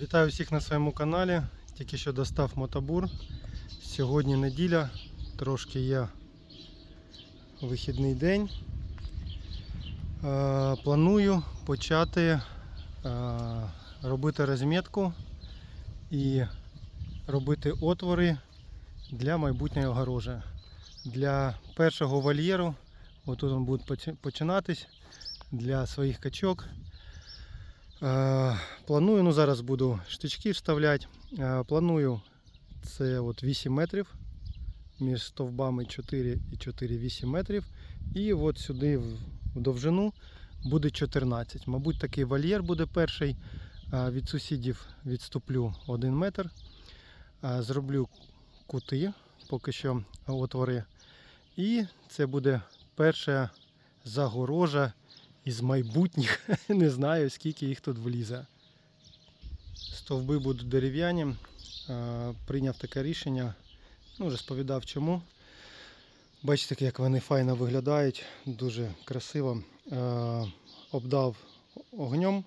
Вітаю всіх на своєму каналі. Тільки що достав мотобур. Сьогодні неділя, трошки є вихідний день. Е, Планую почати е, робити розмітку і робити отвори для майбутньої огорожі. Для першого вольєру, отут він буде починатись для своїх качок. Е, Планую, ну зараз буду штички вставляти. Е, Планую це от 8 метрів між стовбами 4 і 4 8 метрів. І от сюди в довжину буде 14. Мабуть, такий вольєр буде перший. Е, Від сусідів відступлю 1 метр. Зроблю кути, поки що отвори. І це буде перша загорожа із майбутніх. Не знаю, скільки їх тут влізе. Стовби будуть дерев'яні. Прийняв таке рішення. Ну, розповідав чому. Бачите, як вони файно виглядають, дуже красиво. Обдав огнем.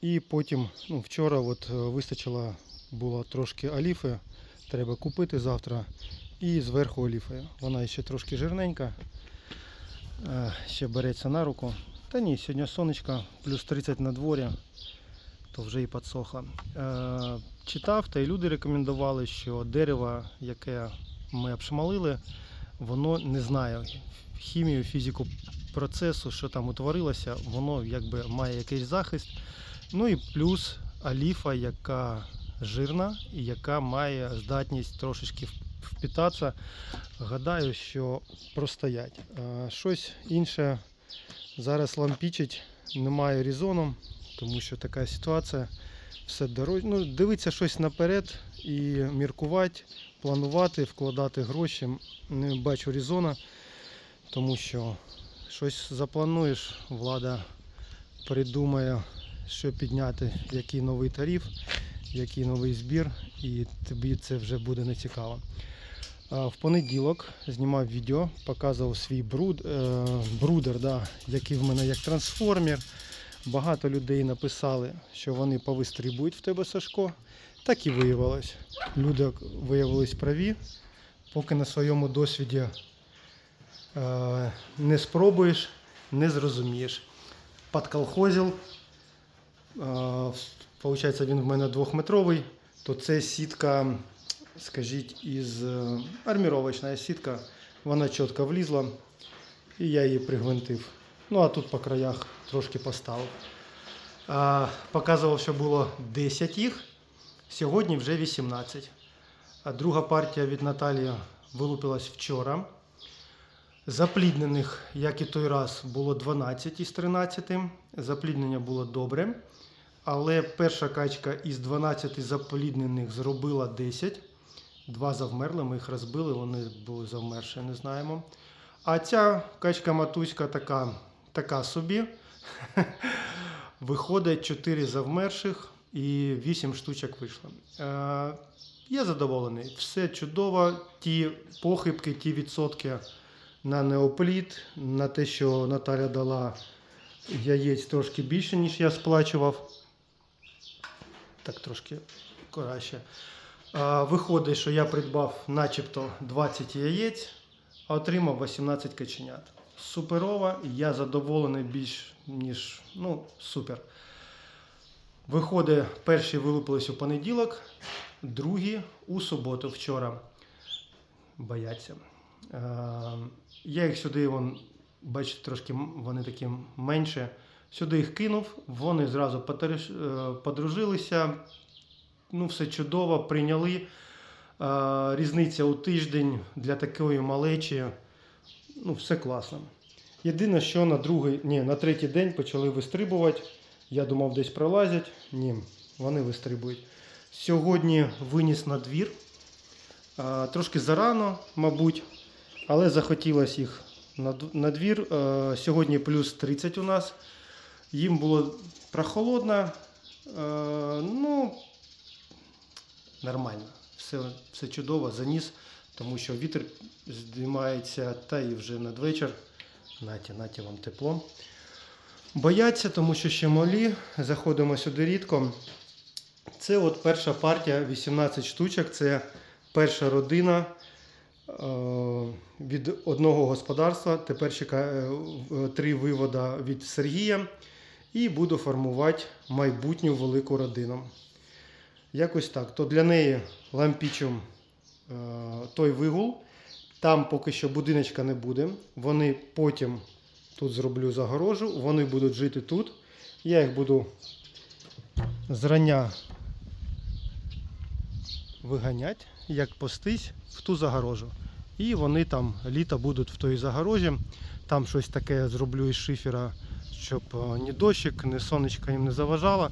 І потім, ну, вчора от е, вистачило було трошки оліфи. Треба купити завтра. І зверху оліфи. Вона ще трошки жирненька. Е, Ще береться на руку. Та ні, сьогодні сонечко, плюс 30 на дворі, то вже і підсохло. Е, читав, та й люди рекомендували, що дерево, яке ми обшмалили, воно не знає хімію, фізику процесу, що там утворилося, воно якби має якийсь захист. Ну і плюс оліфа, яка жирна і яка має здатність трошечки впітатися. Гадаю, що простоять. Е, Щось інше зараз лампічить, немає резону, тому що така ситуація. Все дорож... ну, дивитися щось наперед і міркувати, планувати, вкладати гроші. Не бачу резона, тому що щось заплануєш, влада придумає, що підняти, який новий тариф, який новий збір, і тобі це вже буде нецікаво. А, В понеділок знімав відео, показував свій бруд, е, брудер, да, який в мене як трансформер. Багато людей написали, що вони повистрибують в тебе Сашко. Так і виявилось. Люди виявились праві, поки на своєму досвіді е, не спробуєш, не зрозумієш. Подколхозив. Е, Получається, він в мене двохметровий, то це сітка, скажіть, із е, арміровочна сітка. Вона чітко влізла, і я її пригвинтив. Ну а тут по краях трошки поставив. А, показував, що було 10 їх, сьогодні вже 18. А друга партія від Наталії вилупилась вчора. Запліднених, як і той раз, було 12 із 13. Запліднення було добре. Але перша качка із 12 запліднених зробила 10. Два завмерли, ми їх розбили, вони були завмерші, не знаємо. А ця качка матуська така, така собі. Виходить 4 завмерших і 8 штучок вийшло. Е, я задоволений. Все чудово. Ті похибки, ті відсотки на неопліт, на те, що Наталя дала яєць трошки більше, ніж я сплачував. Так трошки краще. Виходить, що я придбав начебто 20 яєць, а отримав 18 каченят. Суперова, я задоволений більш ніж ну, супер. Виходить, перші вилупились у понеділок, другі у суботу вчора. Бояться. Я їх сюди, вон, бачите, трошки вони такі менше. Сюди їх кинув, вони зразу е, подружилися. Ну, все чудово, прийняли. Е, Різниця у тиждень для такої малечі. Ну, все класно. Єдине, що на другий, ні, на третій день почали вистрибувати. Я думав, десь пролазять. Ні, вони вистрибують. Сьогодні виніс на двір. Трошки зарано, мабуть, але захотілося їх на, двір. Сьогодні плюс 30 у нас. Їм було прохолодно. Ну, нормально. Все, все чудово, заніс, тому що вітер здіймається та і вже надвечір. Наті, наті вам тепло. Бояться, тому що ще малі. Заходимо сюди рідко. Це от перша партія 18 штучок. Це перша родина е, від одного господарства. Тепер чекає е, три вивода від Сергія. І буду формувати майбутню велику родину. Якось так. То для неї лампічом е, той вигул. Там поки що будиночка не буде. Вони потім тут зроблю загорожу, вони будуть жити тут. Я їх буду зрання виганяти, як постись в ту загорожу. І вони там літо будуть в той загорожі. Там щось таке зроблю із шифера, щоб е, ні дощик, ні сонечко їм не заважало.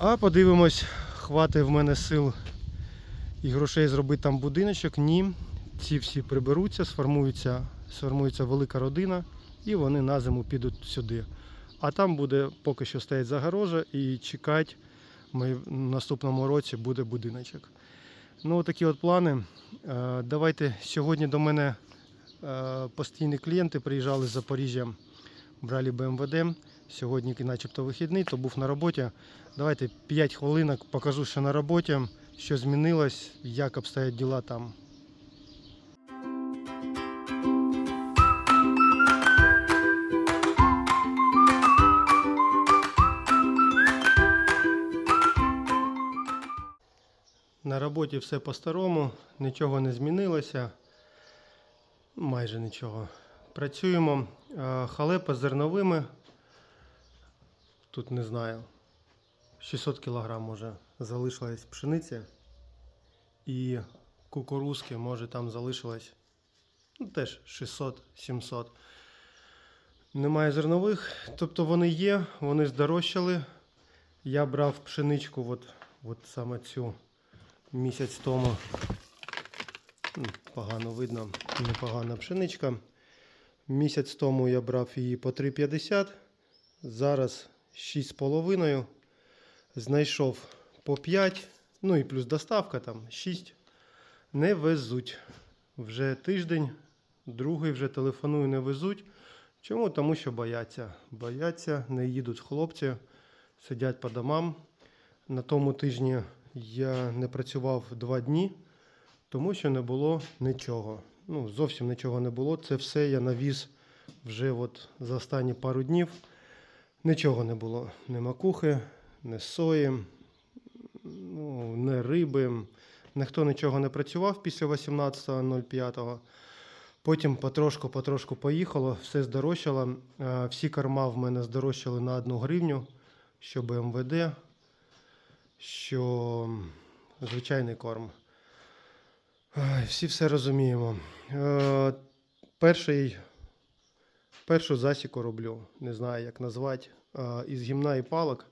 А подивимось, хватить в мене сил і грошей зробити там будиночок. Ні. Ці всі приберуться, сформується, сформується велика родина, і вони на зиму підуть сюди. А там буде поки що стоять загорожа і чекати. Ми в наступному році буде будиночок. Ну, такі от плани. Е, Давайте сьогодні до мене е, постійні клієнти приїжджали з Запоріжжя, брали БМВД. Сьогодні начебто вихідний, то був на роботі. Давайте 5 хвилинок покажу, що на роботі, що змінилось, як обстоять діла там. На роботі все по-старому, нічого не змінилося. Майже нічого. Працюємо. Халепа з зерновими. Тут не знаю. 600 кг може залишилось пшениці. І кукурузки, може там залишилось ну, теж 600-700. Немає зернових, тобто вони є, вони здорожчали. Я брав пшеничку, от, от саме цю місяць тому. Погано видно, непогана пшеничка. Місяць тому я брав її по 3,50. Зараз 6,5. Знайшов по 5. Ну і плюс доставка там 6. Не везуть. Вже тиждень, другий вже телефоную, не везуть. Чому? Тому що бояться. Бояться, не їдуть хлопці, сидять по домам. На тому тижні я не працював два дні, тому що не було нічого. Ну, зовсім нічого не було. Це все я навіз вже от за останні пару днів. Нічого не було. Ні макухи, ні сої, ну, ні риби. Ніхто нічого не працював після 18.05. Потім потрошку-потрошку поїхало, все здорожчало. Е, Всі корма в мене здорожчали на 1 гривню, що БМВД, що звичайний корм. Всі все розуміємо. Е, Перший, першу засіку роблю, не знаю, як назвати, із гімна і палок,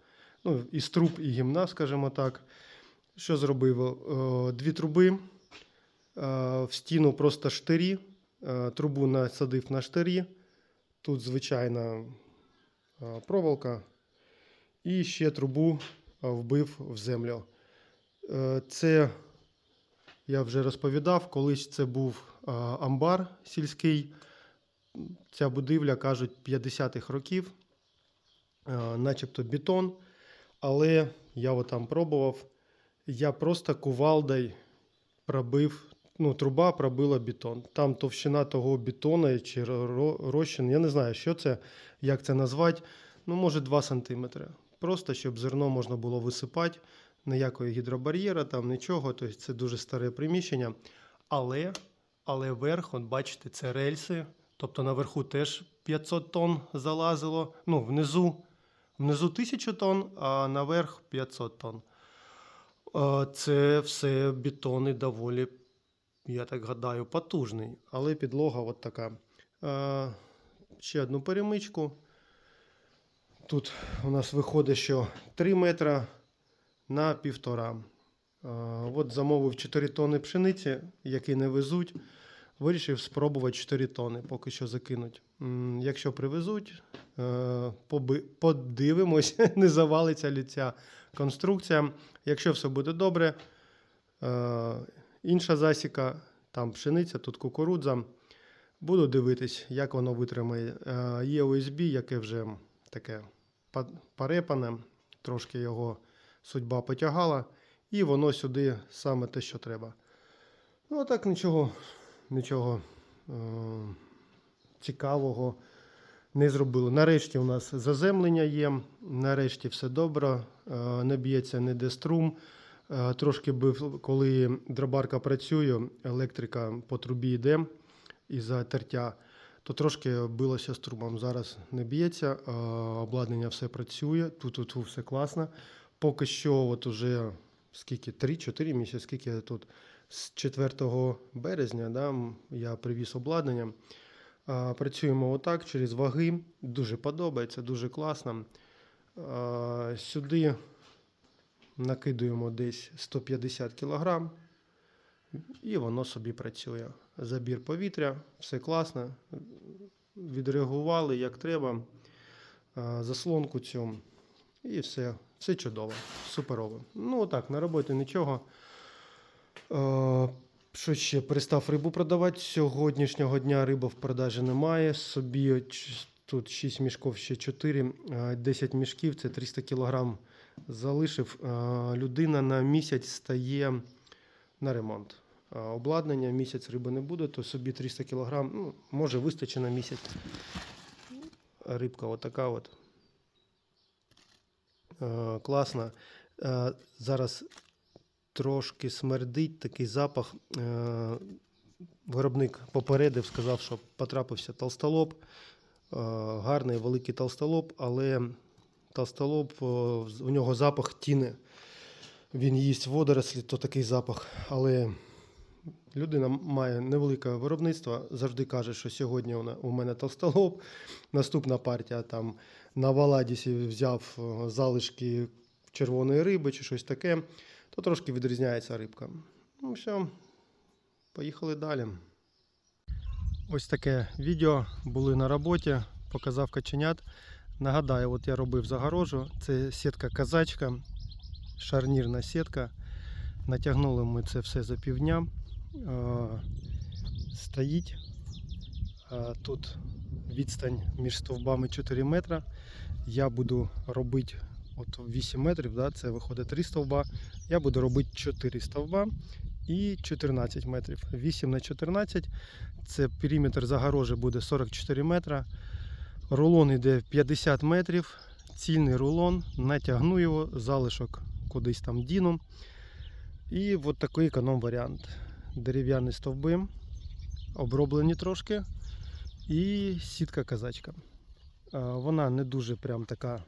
ну, із труб і гімна, скажімо так. Що зробив? Дві труби, в стіну просто штирі, трубу насадив на штирі. Тут звичайна проволока. І ще трубу вбив в землю. Е, Це я вже розповідав, колись це був амбар сільський. Ця будівля, кажуть, 50-х років, е, начебто бетон. Але я там пробував. Я просто кувалдою пробив, ну, труба пробила бетон. Там товщина того бетону чи розчин, я не знаю, що це, як це назвати. Ну, може, 2 см. Просто щоб зерно можна було висипати, ніякої гідробар'єра, там нічого. Тобто це дуже старе приміщення. Але, але верх, от бачите, це рельси. Тобто наверху теж 500 тонн залазило. Ну, внизу, внизу 1000 тонн, а наверх 500 тонн. Е, Це все бетони доволі, я так гадаю, потужний. Але підлога от така. Е, Ще одну перемичку. Тут у нас виходить, що 3 метра на півтора. Е, От замовив 4 тони пшениці, які не везуть. Вирішив спробувати 4 тони, поки що закинуть. Якщо привезуть, е, подивимось, не завалиться ли ця конструкція. Якщо все буде добре, е, інша засіка, там пшениця, тут кукурудза. Буду дивитись, як воно витримає. Е, Є USB, яке вже таке па- порепане, трошки його судьба потягала, і воно сюди саме те, що треба. Ну, а так нічого, нічого е- цікавого не зробили. Нарешті у нас заземлення є, нарешті все добре, е, не б'ється ніде струм. Е, Трошки бив, коли дробарка працює, електрика по трубі йде із-за тертя, то трошки билося струмом. Зараз не б'ється, е, обладнання все працює, тут, тут все класно. Поки що, от уже скільки, 3-4 місяці, скільки я тут з 4 березня да, я привіз обладнання. Працюємо отак через ваги. Дуже подобається, дуже класно. Сюди накидуємо десь 150 кг, і воно собі працює. Забір повітря, все класно. Відреагували як треба. Заслонку цю. І все, все чудово, суперово. Ну так, на роботі нічого. Е, що ще? Перестав рибу продавати. Сьогоднішнього дня риби в продажі немає. Собі тут 6 мішків, ще 4, 10 мішків, це 300 кг залишив. Е, Людина на місяць стає на ремонт. Е, Обладнання місяць риби не буде, то собі 300 кг, ну, може вистачить на місяць. Рибка отака от. Е, Класна. Е, Зараз трошки смердить такий запах. Е, Виробник попередив, сказав, що потрапився толстолоб. Е, Гарний великий толстолоб, але толстолоб, е, у нього запах тіни. Він їсть водорослі, то такий запах. Але людина має невелике виробництво, завжди каже, що сьогодні у мене толстолоб. Наступна партія там на Валадісі взяв залишки червоної риби чи щось таке, то трошки відрізняється рибка. Ну, все, поїхали далі. Ось таке відео були на роботі, показав каченят. Нагадаю, от я робив загорожу. Це сітка казачка, шарнірна сітка. Натягнули ми це все за півдня. Стоїть. Тут відстань між стовбами 4 метри. Я буду робити от 8 метрів, да, це виходить 3 стовба. Я буду робити 4 стовба і 14 метрів. 8 на 14 це периметр загорожі буде 44 метри. Рулон йде 50 метрів. Цільний рулон, натягну його, залишок кудись там діну. І от такий економ варіант. Дерев'яні стовби, оброблені трошки. І сітка казачка. Вона не дуже прям така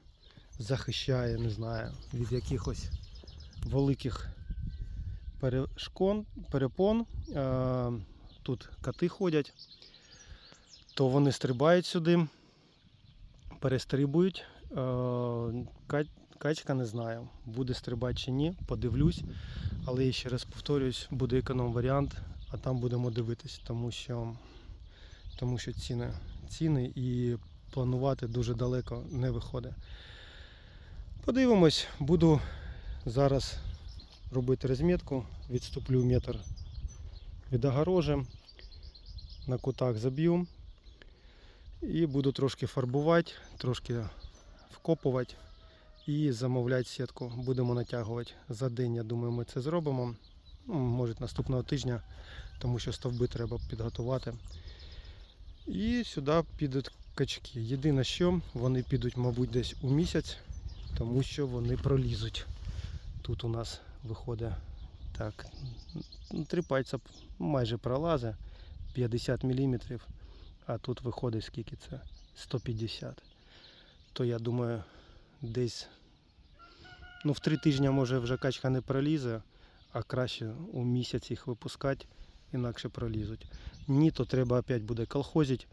захищає, не знаю, від якихось великих перешкон, перепон. Тут коти ходять, то вони стрибають сюди, перестрибують. Качка не знаю, буде стрибати чи ні, подивлюсь. Але я ще раз повторюсь, буде економ варіант, а там будемо дивитись, тому що, тому що ціни, ціни і планувати дуже далеко не виходить. Подивимось, буду зараз робити розмітку, відступлю метр від огорожі, на кутах заб'ю і буду трошки фарбувати, трошки вкопувати і замовляти сітку. Будемо натягувати за день. Я думаю, ми це зробимо. Ну, може наступного тижня, тому що стовби треба підготувати. І сюди підуть качки. Єдине, що вони підуть, мабуть, десь у місяць, тому що вони пролізуть. Тут у нас виходить так, ну, три пальця майже пролазить, 50 мм, а тут виходить скільки це? 150. То я думаю, десь ну, в три тижні може вже качка не пролізе, а краще у місяць їх випускати, інакше пролізуть. Ні, то треба опять буде колхозити.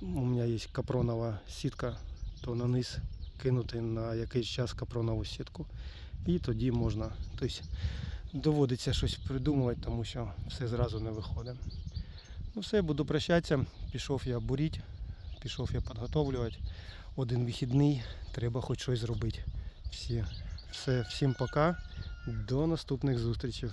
У мене є капронова сітка, то на низ кинути на якийсь час капронову сітку. І тоді можна. Тобто доводиться щось придумувати, тому що все зразу не виходить. Ну все, буду прощатися. Пішов я буріть, пішов я підготовлювати. Один вихідний, треба хоч щось зробити. Всі, все, всім пока. До наступних зустрічей.